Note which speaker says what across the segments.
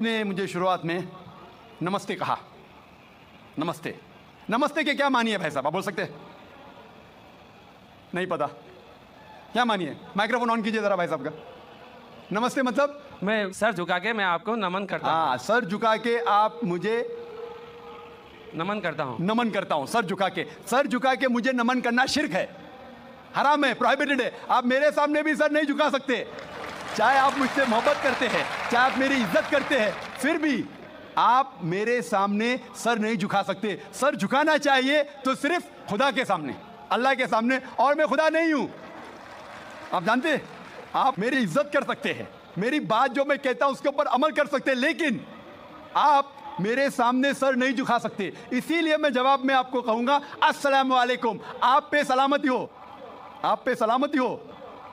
Speaker 1: ने मुझे शुरुआत में नमस्ते कहा। नमस्ते। नमस्ते के क्या मानिए भाई साहब? आप बोल सकते नहीं पता। क्या मानिए? माइक्रोफोन ऑन कीजिए जरा भाई साहब का। नमस्ते मतलब?
Speaker 2: मैं सर झुका के मैं आपको नमन करता हूँ।
Speaker 1: हाँ सर झुका के आप मुझे
Speaker 2: नमन करता हूँ।
Speaker 1: नमन करता हूँ सर झुका के। सर झुका के मुझे नमन करना शिरक है। हराम है प्रोहिबिटेड है। आप मेरे सामने भी सर नहीं झुका सकते। चाहे आप मुझसे मोहब्बत करते हैं चाहे आप मेरी इज़्ज़त करते हैं, फिर भी आप मेरे सामने सर नहीं झुका सकते। सर झुकाना चाहिए तो सिर्फ़ खुदा के सामने, अल्लाह के सामने, और मैं खुदा नहीं हूँ। आप जानते हैं, आप मेरी इज़्ज़त कर सकते हैं, मेरी बात जो मैं कहता हूँ उसके ऊपर अमल कर सकते हैं, लेकिन आप मेरे सामने सर नहीं झुका सकते। इसीलिए मैं जवाब में आपको कहूँगा वालेकुम आप पे सलामती हो, आप पे सलामती हो।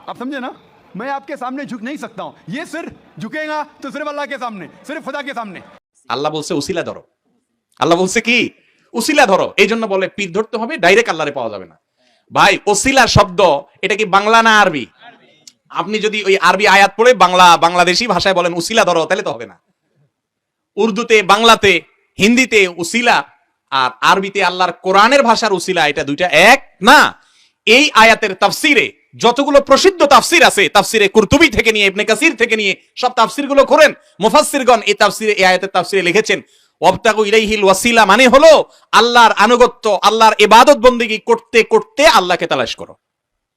Speaker 1: आप समझे ना? मैं आपके सामने झुक नहीं सकता हूं ये सिर झुकेगा तो सिर्फ अल्लाह के सामने सिर्फ खुदा के सामने
Speaker 3: আল্লাহ বলছে উসিলা ধরো আল্লাহ বলছে কি উসিলা ধরো এই জন্য বলে পীর ধরতে হবে ডাইরেক্ট আল্লাহরে পাওয়া যাবে না ভাই ওসিলা শব্দ এটা কি বাংলা না আরবি আপনি যদি ওই আরবি আয়াত পড়ে বাংলা বাংলাদেশি ভাষায় বলেন উসিলা ধরো তাহলে তো হবে না উর্দুতে বাংলাতে হিন্দিতে উসিলা আর আরবিতে আল্লাহর কোরআনের ভাষার উসিলা এটা দুইটা এক না এই আয়াতের তাফসিরে যতগুলো প্রসিদ্ধ তাফসির আছে, তাফসিরে কুরতুবি থেকে নিয়ে, ইবনে কাসির থেকে নিয়ে, সব তাফসিরগুলো করেন মুফাসসিরগণ এই তাফসিরে, এই আয়াতের তাফসিরে লিখেছেন, ওয়াবতাগু ইলাইহিল ওয়াসিলা মানে হলো, আল্লাহর আনুগত্য, আল্লাহর ইবাদত বন্দেগী করতে করতে আল্লাহকে তালাশ করো।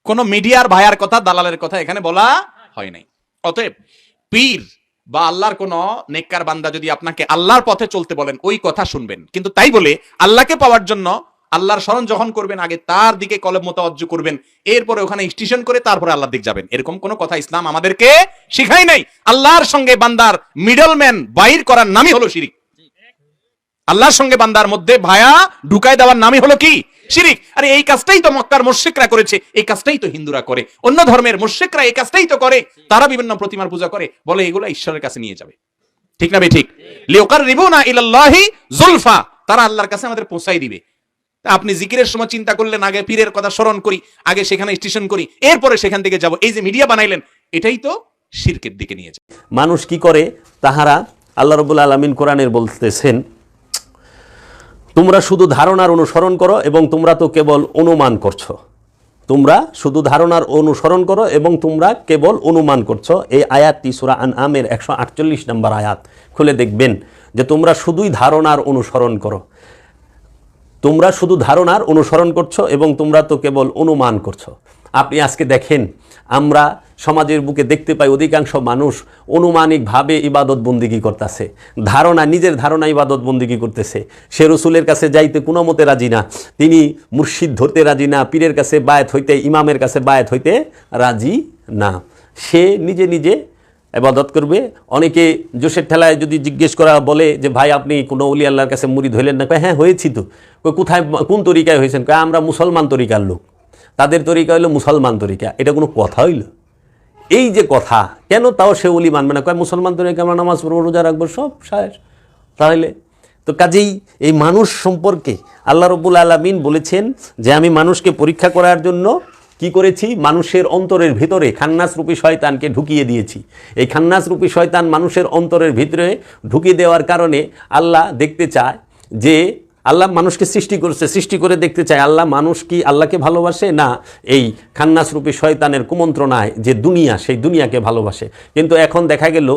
Speaker 3: কোন মিডিয়ার ভাইয়ার কথা, দালালের কথা এখানে বলা হয় নাই। অতএব, পীর বা আল্লাহর কোন নেককার বান্দা যদি আপনাকে আল্লাহর পথে চলতে বলেন, ওই কথা শুনবেন। কিন্তু তাই বলে, আল্লাহকে পাওয়ার জন্য আল্লাহর স্মরণ যখন করবেন, আগে তার দিকে কলম মোতাবজ্জ করবেন, এরপরে ওখানে স্টেশন করে তারপরে আল্লাহর দিক যাবেন। এরকম কোন কথা ইসলাম আমাদেরকে শিখাই নাই। আল্লাহর সঙ্গে বান্দার মিডলম্যান বাইর করার নামই হলো শিরিক। আল্লাহর সঙ্গে বান্দার মধ্যে ভায়া ঢুকায় দেওয়ার নামই হলো কি? শিরিক। আরে এই কাজটাই তো মক্কার মুশরিকরা করেছে, এই কাজটাই তো হিন্দুরা করে। অন্য ধর্মের মুশরিকরা এই কাজটাই তো করে, তারা বিভিন্ন প্রতিমার পূজা করে, বলে এগুলো ঈশ্বরের কাছে নিয়ে যাবে। ঠিক না বে ঠিক? লিওকার রিবুনা ইলাল্লাহি জুলফা। তারা আল্লাহর কাছে আমাদের পৌঁছাই দিবে। আপনি জিকিরের সময় চিন্তা করলেন, আগে পীরের কথা স্মরণ করি, আগে সেখানে স্টেশন করি, এরপরে সেখান থেকে যাব। এই যে মিডিয়া বানাইলেন, এটাই তো শিরকের দিকে নিয়ে যায়।
Speaker 4: মানুষ কি করে? তাহারা আল্লাহ রবুল আলমিন কোরআনের বলতেছেন, তোমরা শুধু ধারণার অনুসরণ করো এবং তোমরা তো কেবল অনুমান করছ। তোমরা শুধু ধারণার অনুসরণ করো এবং তোমরা কেবল অনুমান করছ। এই আয়াতটি সুরা আন আমের একশো আটচল্লিশ নম্বর আয়াত। খুলে দেখবেন যে তোমরা শুধুই ধারণার অনুসরণ করো। তোমরা শুধু ধারণার অনুসরণ করছ এবং তোমরা তো কেবল অনুমান করছ। আপনি আজকে দেখেন, আমরা সমাজের বুকে দেখতে পাই অধিকাংশ মানুষ অনুমানিকভাবে ইবাদত বন্দিগি করতেছে। ধারণা, নিজের ধারণা ইবাদত বন্দিগি করতেছে। সে রসুলের কাছে যাইতে কোনো মতে রাজি না। তিনি মুর্শিদ ধরতে রাজি না, পীরের কাছে বায়াত হইতে, ইমামের কাছে বায়াত হইতে রাজি না। সে নিজে নিজে এবাদত করবে। অনেকে জোশের ঠেলায় যদি জিজ্ঞেস করা বলে যে, ভাই, আপনি কোনো অলি আল্লাহর কাছে মুড়ি ধরলেন না? হ্যাঁ হয়েছি তো। কোথায়, কোন তরিকায় হয়েছেন? কয়, আমরা মুসলমান তরিকার লোক। তাদের তরিকা হইল মুসলমান তরিকা। এটা কোনো কথা হইল? এই যে কথা, কেন তাও সে অলি মানবে না? কয়, মুসলমান তরিকা আমরা নামাজ পড়ব, রোজা রাখব, সব সাহেব তাহলে। তো কাজেই এই মানুষ সম্পর্কে আল্লাহ রবুল আলমিন বলেছেন যে, আমি মানুষকে পরীক্ষা করার জন্য কি করেছি? মানুষের অন্তরের ভিতরে খান্নাস রূপী শয়তানকে ঢুকিয়ে দিয়েছি। এই খান্নাস রূপী শয়তান মানুষের অন্তরের ভিতরে ঢুকিয়ে দেওয়ার কারণে আল্লাহ দেখতে চায় যে আল্লাহ মানুষকে সৃষ্টি করেছে, সৃষ্টি করে দেখতে চায় আল্লাহ মানুষ কি আল্লাহকে ভালোবাসে না এই খান্নাস রূপী শয়তানের কুমন্ত্রণায় যে দুনিয়া, সেই দুনিয়াকে ভালোবাসে। কিন্তু এখন দেখা গেল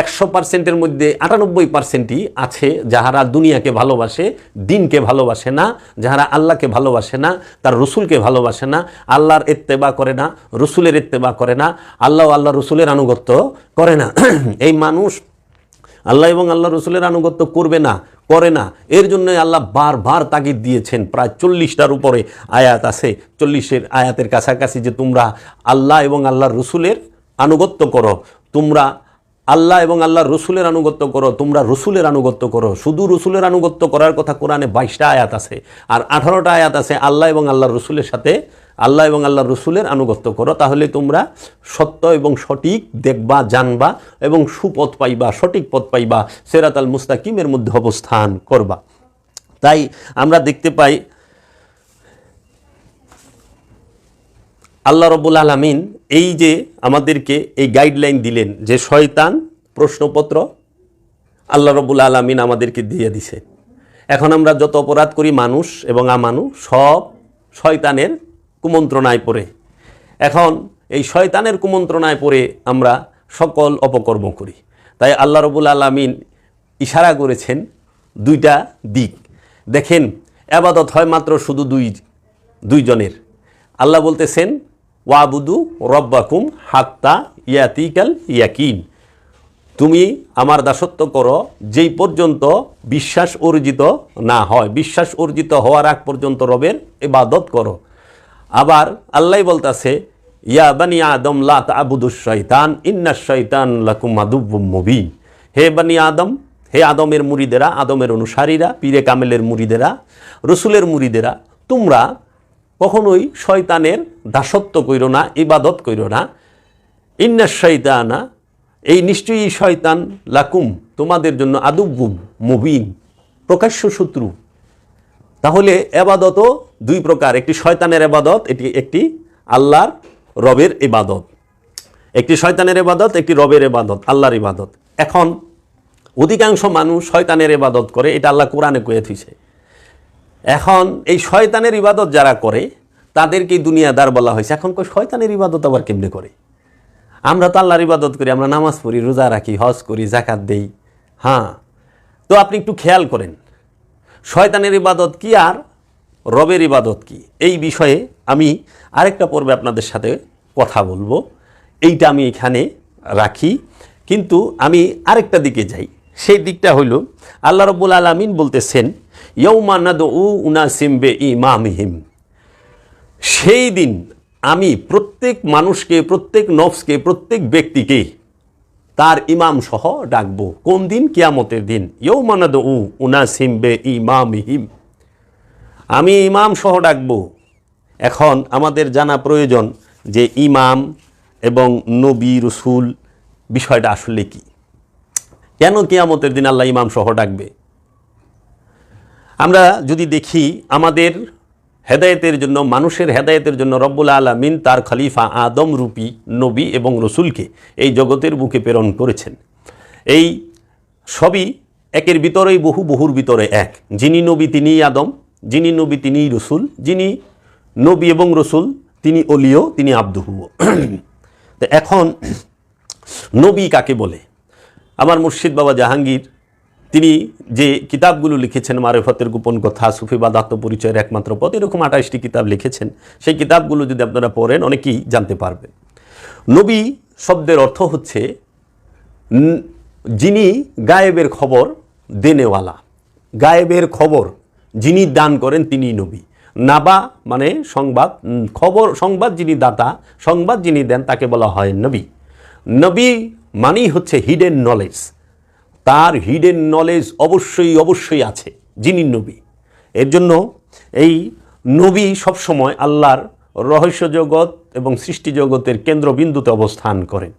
Speaker 4: একশো পার্সেন্টের মধ্যে আটানব্বই পার্সেন্টই আছে যাহারা দুনিয়াকে ভালোবাসে, দিনকে ভালোবাসে না, যাহারা আল্লাহকে ভালোবাসে না, তার রসুলকে ভালোবাসে না, আল্লাহর এত্তেবা করে না, রসুলের এত্তেবা করে না, আল্লাহ আল্লাহ রসুলের আনুগত্য করে না। এই মানুষ আল্লাহ এবং আল্লাহ রসুলের আনুগত্য করবে না, করে না। এর জন্য আল্লাহ বারবার তাগিদ দিয়েছেন। প্রায় চল্লিশটার উপরে আয়াত আছে। চল্লিশের আয়াতের কাছাকাছি যে তোমরা আল্লাহ এবং আল্লাহ রসুলের আনুগত্য করো। তোমরা আল্লাহ এবং আল্লাহ রসুলের আনুগত্য করো। তোমরা রসুলের আনুগত্য করো। শুধু রসুলের আনুগত্য করার কথা কোরআনে বাইশটা আয়াত আছে। আর আঠারোটা আয়াত আছে আল্লাহ এবং আল্লাহ রসুলের সাথে আল্লাহ এবং আল্লাহর রসুলের আনুগত্য করো, তাহলে তোমরা সত্য এবং সঠিক দেখবা, জানবা এবং সুপথ পাইবা, সঠিক পথ পাইবা সেরাত আল মুস্তাকিমের মধ্যে অবস্থান করবা। তাই আমরা দেখতে পাই, আল্লাহ রব্বুল আলমিন এই যে আমাদেরকে এই গাইডলাইন দিলেন যে শয়তান প্রশ্নপত্র আল্লাহ রবুল আলমিন আমাদেরকে দিয়ে দিছে। এখন আমরা যত অপরাধ করি, মানুষ এবং আমানু, সব শয়তানের কুমন্ত্রণায় পড়ে। এখন এই শয়তানের কুমন্ত্রণায় পড়ে আমরা সকল অপকর্ম করি। তাই আল্লাহ রবুল আলমিন ইশারা করেছেন দুইটা দিক। দেখেন আবাদত হয় মাত্র শুধু দুই দুইজনের আল্লাহ বলতেছেন, ওয়াবুদু রব্বাকুম হাত্তা ইয়াতিকাল ইয়াকিন। তুমি আমার দাসত্ব করো, যেই পর্যন্ত বিশ্বাস অর্জিত না হয়। বিশ্বাস অর্জিত হওয়ার আগ পর্যন্ত রবের এবাদত করো। আবার আল্লাহ বলতাছে, ইয়া বানি আদম লাত তাবুদুস শয়তান, ইন্না শয়তান লাকুম আদুব্বুম মুবিন। হে বানি আদম, হে আদমের মুরিদেরা আদমের অনুসারীরা, পীরে কামেলের মুরিদেরা রসুলের মুরিদেরা তোমরা কখনোই শয়তানের দাসত্ব কইর না, ইবাদত কইর না। ইন্না শৈতানা এই নিশ্চয়ই শয়তান লাকুম, তোমাদের জন্য আদুব্বুম মুবিন, প্রকাশ্য শত্রু। তাহলে এবাদতও দুই প্রকার, একটি শয়তানের এবাদত, এটি একটি আল্লাহর রবের ইবাদত একটি শয়তানের এবাদত, একটি রবের এবাদত, আল্লাহর ইবাদত এখন অধিকাংশ মানুষ শয়তানের ইবাদত করে, এটা আল্লাহ কোরআনে কয়ে থুইছে। এখন এই শয়তানের ইবাদত যারা করে, তাদেরকেই দুনিয়াদার বলা হয়েছে এখন কই শয়তানের ইবাদত আবার কেমনে করে? আমরা তো আল্লাহর ইবাদত করি, আমরা নামাজ পড়ি, রোজা রাখি, হজ করি জাকাত দেই। হ্যাঁ তো আপনি একটু খেয়াল করেন শয়তানের ইবাদত কি আর রবের ইবাদত কি? এই বিষয়ে আমি আরেকটা পর্বে আপনাদের সাথে কথা বলব। এইটা আমি এখানে রাখি। কিন্তু আমি আরেকটা দিকে যাই। সেই দিকটা হইল, আল্লাহ রব্বুল আলমিন বলতেছেন ইয়ৌমা নাদ উ উনাসিম বে ইমামিহিম সেই দিন আমি প্রত্যেক মানুষকে, প্রত্যেক নফসকে, প্রত্যেক ব্যক্তিকে তার ইমাম সহ ডাকবো। কোন দিন? কিয়ামতের দিন। ইউ মানাদ উ উনাসিম বে ইমামিহিম। আমি ইমাম সহ ডাকবো। এখন আমাদের জানা প্রয়োজন যে ইমাম এবং নবী রসুল বিষয়টা আসলে কি। কেন কিয়ামতের দিন আল্লাহ ইমাম সহ ডাকবে? আমরা যদি দেখি আমাদের হেদায়েতের জন্য, মানুষের হেদায়েতের জন্য রব্বুল আলমিন তার খলিফা আদম রূপী নবী এবং রসুলকে এই জগতের বুকে প্রেরণ করেছেন। এই সবই একের ভিতরেই বহু, বহুর ভিতরে এক। যিনি নবী তিনিই আদম, যিনি নবী তিনিই রসুল, যিনি নবী এবং রসুল তিনি অলিও, তিনি আব্দুহুও তো এখন নবী কাকে বলে? আমার মুর্শিদ বাবা জাহাঙ্গীর তিনি যে কিতাবগুলো লিখেছেন, মারেফতের গোপন কথা সুফিবাদ আত্মপরিচয়ের একমাত্র পথ, এরকম আঠাশটি কিতাব লিখেছেন। সেই কিতাবগুলো যদি আপনারা পড়েন, অনেকেই জানতে পারবেন। নবী শব্দের অর্থ হচ্ছে যিনি গায়েবের খবর দেনেওয়ালা। গায়েবের খবর যিনি দান করেন তিনি নবী। নাবা মানে সংবাদ খবর, সংবাদ যিনি দাতা, সংবাদ যিনি দেন, তাকে বলা হয় নবী। নবী মানেই হচ্ছে হিডেন নলেজ তার হিডেন নলেজ অবশ্যই অবশ্যই আছে, যিনি নবী। এর জন্য এই নবী সবসময় আল্লাহর রহস্য জগৎ এবং সৃষ্টি জগতের কেন্দ্রবিন্দুতে অবস্থান করেন।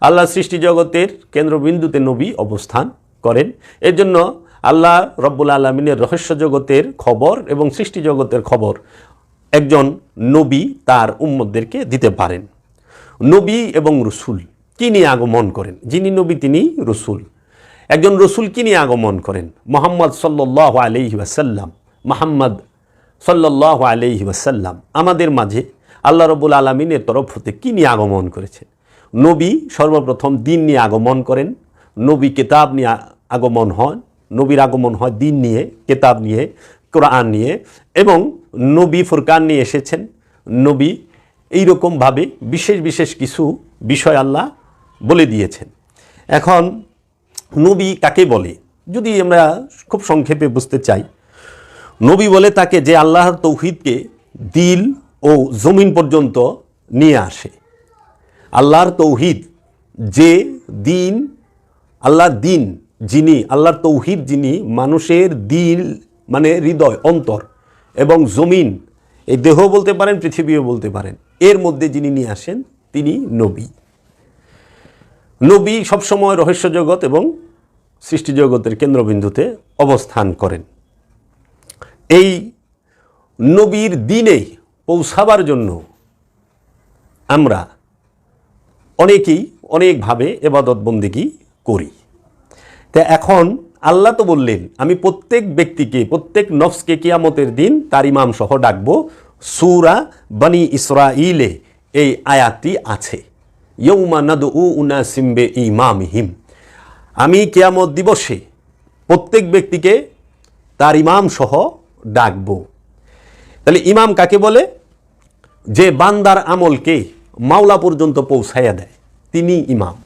Speaker 4: আল্লাহ সৃষ্টি জগতের কেন্দ্রবিন্দুতে নবী অবস্থান করেন। এর জন্য আল্লাহ রব্বুল আলমিনের রহস্য জগতের খবর এবং সৃষ্টি জগতের খবর একজন নবী তার উম্মতদেরকে দিতে পারেন। নবী এবং রসুল নিয়ে আগমন করেন। যিনি নবী, তিনি রসুল। একজন রসুল কি নিয়ে আগমন করেন, মোহাম্মদ সাল্লাহ আলহি ওয়াসাল্লাম। মোহাম্মদ সাল্লাহ আলহি ওয়াসাল্লাম। আমাদের মাঝে আল্লাহ রবুল আলমিনের তরফ হতে কী নিয়ে আগমন করেছেন? নবী সর্বপ্রথম দিন নিয়ে আগমন করেন, নবী কেতাব নিয়ে আগমন হন, নবীর আগমন হয় দিন নিয়ে, কেতাব নিয়ে, কোরআন নিয়ে এবং নবী ফুরকান নিয়ে এসেছেন। নবী এইরকমভাবে বিশেষ বিশেষ কিছু বিষয় আল্লাহ বলে দিয়েছেন। এখন নবী কাকে বলে? যদি আমরা খুব সংক্ষেপে বুঝতে চাই, নবী বলে তাকে যে আল্লাহর তৌহিদকে দিল ও জমিন পর্যন্ত নিয়ে আসে। আল্লাহর তৌহিদ যে দিন, আল্লাহর দিন যিনি, আল্লাহর তৌহিদ যিনি মানুষের দিল মানে হৃদয়, অন্তর এবং জমিন, এই দেহ বলতে পারেন, পৃথিবীও বলতে পারেন, এর মধ্যে যিনি নিয়ে আসেন তিনি নবী। নবী সবসময় রহস্য জগৎ এবং সৃষ্টি জগতের কেন্দ্রবিন্দুতে অবস্থান করেন। এই নবীর দিনে পৌঁছাবার জন্য আমরা অনেকেই অনেকভাবে এবাদত বন্দিগি করি। তা এখন আল্লাহ তো বললেন, আমি প্রত্যেক ব্যক্তিকে, প্রত্যেক নফসকে কিয়ামতের দিন তার ইমাম সহ ডাকবো, সুরা বনি ইসরাইলে এই আয়াতটি আছে। ইয়ৌমা নদ উনা সিম্বে ইমামহিম আমি কেয়ামত দিবসে প্রত্যেক ব্যক্তিকে তার ইমাম সহ ডাকবো। তাহলে ইমাম কাকে বলে? যে বান্দার আমলকে মাওলা পর্যন্ত পৌঁছাইয়া দেয়, তিনি ইমাম।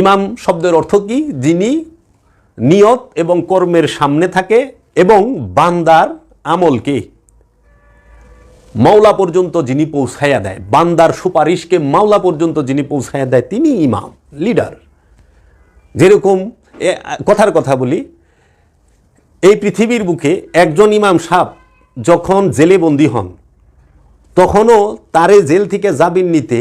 Speaker 4: ইমাম শব্দের অর্থ কি? যিনি নিয়ত এবং কর্মের সামনে থাকে এবং বান্দার আমলকে মাওলা পর্যন্ত যিনি পৌঁছাইয়া দেয়, বান্দার সুপারিশকে মাওলা পর্যন্ত যিনি পৌঁছাইয়া দেয়, তিনি ইমাম, লিডার। যেরকম কথার কথা বলি, এই পৃথিবীর বুকে একজন ইমাম সাহ যখন জেলে বন্দী হন, তখনও তারে জেল থেকে জামিন নিতে,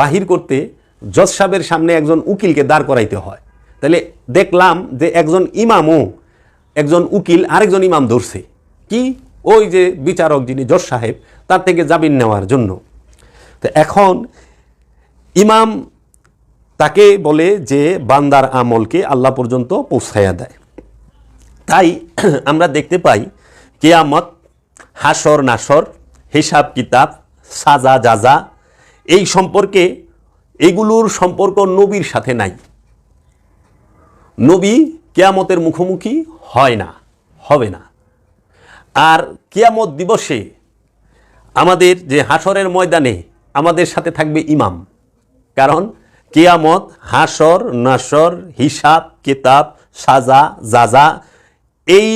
Speaker 4: বাহির করতে জজ সাহেবের সামনে একজন উকিলকে দাঁড় করাইতে হয়। তাহলে দেখলাম যে একজন ইমামও একজন উকিল আরেকজন ইমাম ধরছে। কি? ওই যে বিচারক যিনি জজ সাহেব, তার থেকে জামিন নেওয়ার জন্য। তো এখন ইমাম তাকে বলে যে বান্দার আমলকে আল্লাহ পর্যন্ত পৌঁছাইয়া দেয়। তাই আমরা দেখতে পাই, কেয়ামত, হাসর নাসর, হিসাব কিতাব, সাজা জাজা, এই সম্পর্কে, এগুলোর সম্পর্ক নবীর সাথে নাই। নবী কেয়ামতের মুখোমুখি হয় না, হবে না। আর কেয়ামত দিবসে আমাদের যে হাসরের ময়দানে আমাদের সাথে থাকবে ইমাম। কারণ কেয়ামত হাসর নাসর হিসাব, কিতাব, সাজা জাজা এই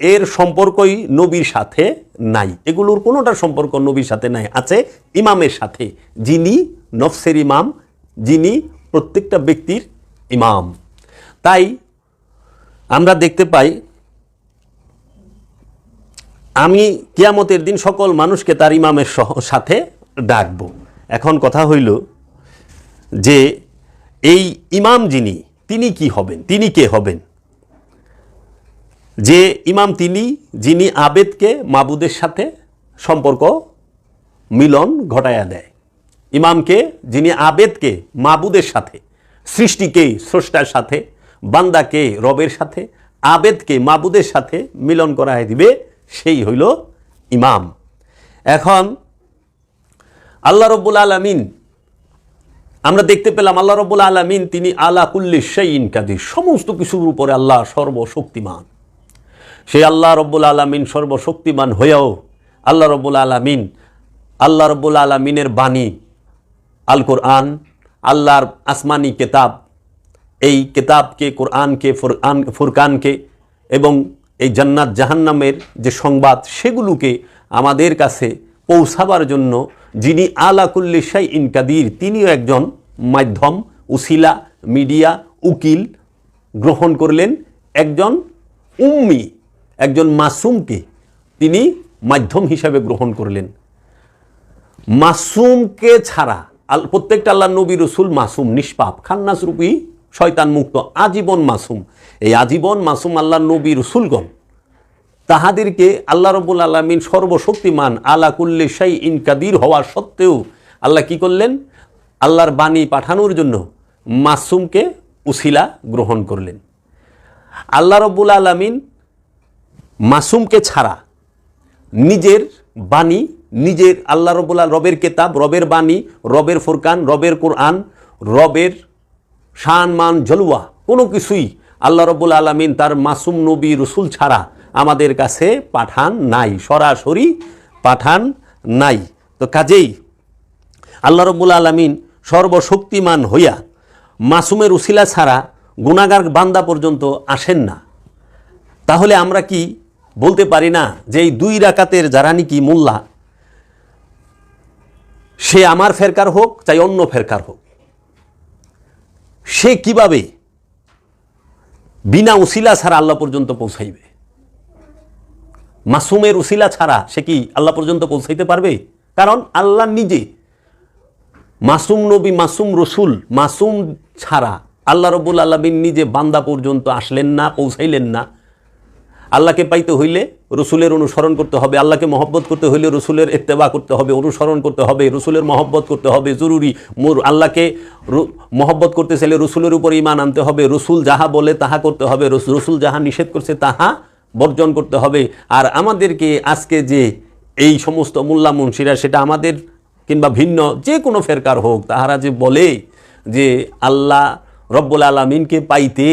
Speaker 4: এর সম্পর্কই নবীর সাথে নাই। এগুলোর কোনোটার সম্পর্ক নবীর সাথে নাই, আছে ইমামের সাথে। যিনি নফসের ইমাম, যিনি প্রত্যেকটা ব্যক্তির ইমাম। তাই আমরা দেখতে পাই আমি কিয়ামতের দিন সকল মানুষকে তার ইমামের সাথে ডাকব। এখন কথা হইল যে, এই ইমাম যিনি, তিনি কি হবেন? তিনি কে হবেন? যে ইমাম তিনি, যিনি আবেদকে মাবুদের সাথে সম্পর্ক, মিলন ঘটায়া দেয়। ইমামকে যিনি আবেদকে মাবুদের সাথে, সৃষ্টিকে, স্রষ্টার সাথে, বান্দাকে, রবের সাথে, আবেদকে মাবুদের সাথে মিলন করায় দিবে। সেই হইল ইমাম। এখন আল্লাহ রব্বুল আলমিন, আমরা দেখতে পেলাম আল্লাহ রব্বুল আলমিন তিনি আলা কুল্লি সেইন কাদির, সমস্ত কিছুর উপরে আল্লাহ সর্বশক্তিমান। সেই আল্লাহ রব্বুল আলমিন সর্বশক্তিমান হয়েও আল্লাহ রব্বুল আলমিন, আল্লাহ রব্বুল আলমিনের বাণী আল কোরআন আল্লাহর আসমানি কেতাব, এই কেতাবকে, কোরআনকে ফুরকানকে এবং এই জান্নাত জাহান্নামের যে সংবাদ, সেগুলোকে আমাদের কাছে পৌঁছাবার জন্য যিনি আলাকুল্লি শাই ইন কাদির, তিনিও একজন মাধ্যম, উসিলা, মিডিয়া, উকিল গ্রহণ করলেন একজন উম্মি, একজন মাসুমকে তিনি মাধ্যম হিসাবে গ্রহণ করলেন। মাসুমকে ছাড়া প্রত্যেকটা আল্লাহ নবী রসুল মাসুম, নিষ্পাপ, খান্নাস রূপী শয়তান মুক্ত, আজীবন মাসুম। এই আজীবন মাসুম আল্লাহ নবী রসুলগণ, তাহাদেরকে আল্লাহ রবুল আলমিন সর্বশক্তিমান আলা কুল্লে শাই ইন কাদির হওয়া সত্ত্বেও আল্লাহ কি করলেন? আল্লাহর বাণী পাঠানোর জন্য মাসুমকে উসিলা গ্রহণ করলেন। আল্লাহ রব্বুল আলমিন মাসুমকে ছাড়া নিজের বাণী, নিজের আল্লাহ রবুল্লা রবের কেতাব, রবের বাণী, রবের ফুরকান, রবের কোরআন, রবের শান, মান, জলুয়া, কোনো কিছুই আল্লাহ রব্বুল আলমিন তার মাসুম নবী রসুল ছাড়া আমাদের কাছে পাঠান নাই, সরাসরি পাঠান নাই। তো কাজেই আল্লাহ রব্বুল আলমিন সর্বশক্তিমান হইয়া মাসুমের উসিলা ছাড়া গুণাগার বান্দা পর্যন্ত আসেন না। তাহলে আমরা কি বলতে পারি না যে এই দুই রাকাতের যারা নাকি মোল্লা? সে আমার ফেরকার হোক, চাই অন্য ফেরকার হোক। সে কীভাবে বিনা উসিলা ছাড়া আল্লাহ পর্যন্ত পৌঁছাইবে? মাসুমের উসিলা ছাড়া সে কি আল্লাহ পর্যন্ত পৌঁছাইতে পারবে? কারণ আল্লাহ নিজে মাসুম নবী, মাসুম রসুল, মাসুম ছাড়া আল্লাহ রবুল আলমিন নিজে বান্দা পর্যন্ত আসলেন না, পৌঁছাইলেন না। আল্লাহকে পাইতে হইলে রসুলের অনুসরণ করতে হবে, আল্লাহকে মহব্বত করতে হইলে রসুলের ইত্তেবা করতে হবে, অনুসরণ করতে হবে, রসুলের মহব্বত করতে হবে, জরুরি। মোর আল্লাহকে মহব্বত করতে চাইলে রসুলের উপর ইমান আনতে হবে, রসুল যাহা বলে তাহা করতে হবে রসুল যাহা নিষেধ করছে তাহা বর্জন করতে হবে। আর আমাদেরকে আজকে যে এই সমস্ত মোল্লা মুন্সিরা, সেটা আমাদের কিংবা ভিন্ন যে কোনো ফেরকার হোক, তাহারা যে বলে যে আল্লাহ রব্বুল আলমিনকে পাইতে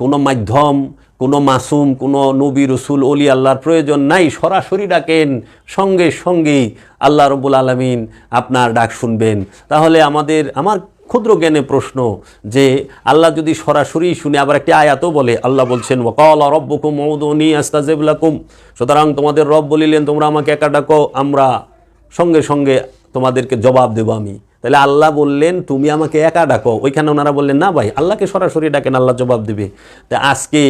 Speaker 4: কোনো মাধ্যম কোনো মাসুম, কোনো নবী রসুল, অলি আল্লাহর প্রয়োজন নাই। সরাসরি ডাকেন, সঙ্গে সঙ্গেই আল্লাহ রব্বুল আলমিন আপনার ডাক শুনবেন। তাহলে আমাদের, আমার ক্ষুদ্র জ্ঞানে প্রশ্ন যে, আল্লাহ যদি সরাসরি শুনে আবার একটি আয়াতও বলে, আল্লাহ বলছেন ওকাল রব্বকুম মৌদনি আস্তাজেবলাকুম সুতরাং তোমাদের রব বলিলেন, তোমরা আমাকে একা ডাকো, আমরা সঙ্গে সঙ্গে তোমাদেরকে জবাব দেবো আমি। তাহলে আল্লাহ বললেন, তুমি আমাকে একা ডাকো। ওইখানে ওনারা বললেন, না ভাই, আল্লাহকে সরাসরি ডাকেন, আল্লাহ জবাব দেবে। তা আজকে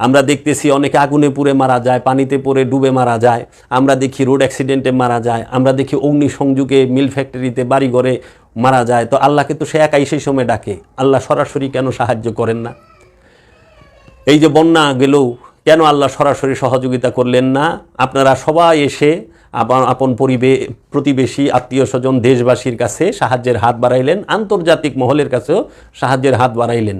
Speaker 4: আমরা দেখতেছি অনেকে আগুনে পুড়ে মারা যায়, পানিতে পড়ে ডুবে মারা যায়। আমরা দেখি রোড অ্যাক্সিডেন্টে মারা যায়। আমরা দেখি অগ্নিসংযোগে মিল ফ্যাক্টরিতে বাড়িঘরে মারা যায়। তো আল্লাহকে তো সে একাই সেই সময় ডাকে। আল্লাহ সরাসরি কেন সাহায্য করেন না? এই যে বন্যা গেলেও কেন আল্লাহ সরাসরি সহযোগিতা করলেন না? আপনারা সবাই এসে আপন আপন পরিবে, প্রতিবেশী আত্মীয় স্বজন দেশবাসীর কাছে সাহায্যের হাত বাড়াইলেন, আন্তর্জাতিক মহলের কাছেও সাহায্যের হাত বাড়াইলেন।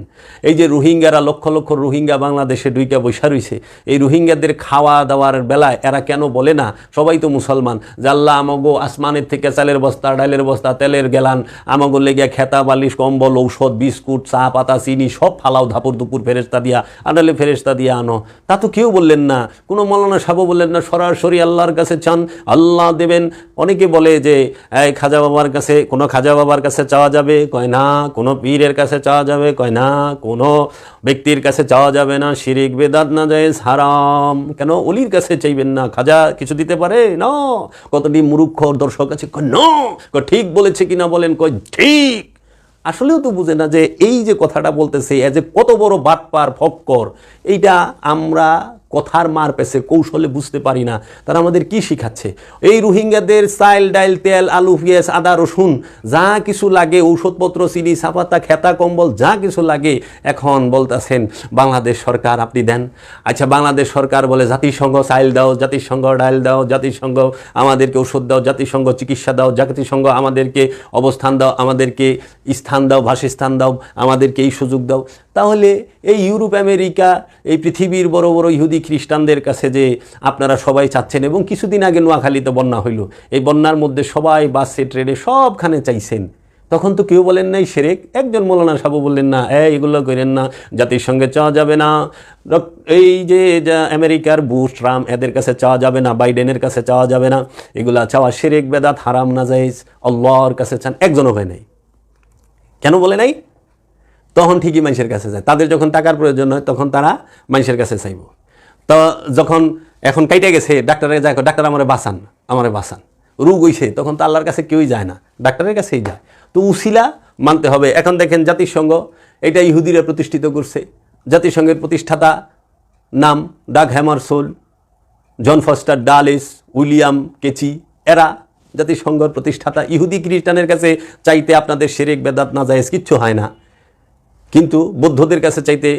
Speaker 4: এই যে রোহিঙ্গারা, লক্ষ লক্ষ রোহিঙ্গা বাংলাদেশে দুইটা বৈশা রয়েছে এই রোহিঙ্গাদের খাওয়া দাওয়ার বেলায় এরা কেন বলে না? সবাই তো মুসলমান। জাল্লা, আমাগো, আসমানের থেকে চালের বস্তা, ডালের বস্তা, তেলের গেলান, আমাগো লেগে খেতা, বালিশ, কম্বল, ঔষধ, বিস্কুট, চা, পাতা, চিনি, সব ফালাও ধাপুর দুপুর ফেরেস্তা দিয়া আনালে ফেরেস্তা দিয়া আনো। তা তো কেউ বললেন না। কোনো মৌলানা সাবু বললেন না, সরাসরি আল্লাহর কাছে চান আল্লাহ দেবেন। অনেকে বলে যে, এই খাজা বাবার কাছে, কোনো খাজা বাবার কাছে চাওয়া যাবে? কয়, না, কোনো পীরের কাছে চাওয়া যাবে? কয়, না, কোনো ব্যক্তির কাছে চাওয়া যাবে না। শিরিক, বেদাত না যায় হারাম। কেন? অলির কাছে চাইবেন না। খাজা কিছু দিতে পারে? ন। কতটি মুরুক্ষ দর্শক আছে? কয়, না। ঠিক বলেছে কিনা বলেন? কয়, ঠিক। আসলেও তো বুঝে না যে, এই যে কথাটা বলতেছে এ যে কত বড় বাটপার, ফক্কর, এইটা আমরা কথার মার পেছে, কৌশলে বুঝতে পারি না। তারা আমাদের কি শিখাচ্ছে? এই রোহিঙ্গাদের চাইল ডাইল তেল, আলু, পেঁয়াজ, আদা, রসুন, যা কিছু লাগে, ঔষধপত্র, চিনি সাপাতা খেতা, কম্বল, যা কিছু লাগে, এখন বলতেছেন, বাংলাদেশ সরকার আপনি দেন। আচ্ছা বাংলাদেশ সরকার বলে, জাতিসংঘ চাইল দাও, জাতিসংঘ ডাইল দাও, জাতিসংঘ আমাদেরকে ওষুধ দাও, জাতিসংঘ চিকিৎসা দাও, জাতিসংঘ আমাদেরকে অবস্থান দাও, আমাদেরকে স্থান দাও, বাসস্থান দাও, আমাদেরকে এই সুযোগ দাও। তাহলে এই ইউরোপ, আমেরিকা, এই পৃথিবীর বড় বড় ইহুদি খ্রিস্টানদের কাছে যে আপনারা সবাই চাচ্ছেন, এবং কিছুদিন আগে নোয়াখালীতে বন্যা হইল, এই বন্যার মধ্যে সবাই বাসে, ট্রেনে সবখানে চাইছেন। তখন তো কেউ বলেন নাই, সেরেক, একজন মৌলানা সাবু বললেন না, এই, এগুলো করেন না, জাতির সঙ্গে চাওয়া যাবে না। এই যে আমেরিকার বুশ, ট্রাম্প, এদের কাছে চাওয়া যাবে না, বাইডেনের কাছে চাওয়া যাবে না, এগুলা চাওয়া সেরেক, বেদাত, হারাম না যাইজ আল্লাহর কাছে চান, একজনও হয় নাই। কেন বলে নাই? তখন ঠিকই মানুষের কাছে যায়। তাদের যখন টাকার প্রয়োজন হয়, তখন তারা মানুষের কাছে চাইব। তো যখন এখন কাইটে গেছে, ডাক্তারের যায়, ডাক্তার আমারে বাঁচান আমারে বাঁচান। রোগ হইছে, তখন তো আল্লাহর কাছে কেউই যায় না, ডাক্তারের কাছেই যায়। তো উসিলা মানতে হবে। এখন দেখেন জাতিসংঘ এটা ইহুদিরা প্রতিষ্ঠিত করছে। জাতিসংঘের প্রতিষ্ঠাতা নাম Dag Hammarskjold John Foster Dulles, William কেচি, এরা জাতিসংঘর প্রতিষ্ঠাতা। ইহুদি খ্রিস্টানের কাছে চাইতে আপনাদের শেরেক বেদাত না যায় কিচ্ছু হয় না। কিন্তু বৌদ্ধদের কাছে চাইতে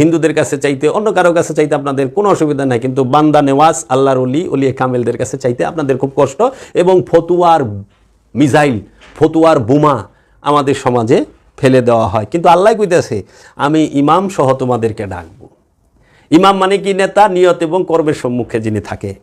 Speaker 4: হিন্দুদের কাছে চাইতে, অন্য কারও কাছে চাইতে আপনাদের কোনো অসুবিধা নাই। কিন্তু বান্দা নেওয়াজ, আল্লাহর অলি অলি কামেলদের কাছে চাইতে আপনাদের খুব কষ্ট এবং ফতুয়ার মিজাইল, ফতুয়ার বোমা আমাদের সমাজে ফেলে দেওয়া হয়। কিন্তু আল্লাহ কইতেছে, আমি ইমাম সহ তোমাদেরকে ডাকবো। ইমাম মানে কি? নেতা, নিয়ত এবং কর্মের সম্মুখে যিনি থাকে।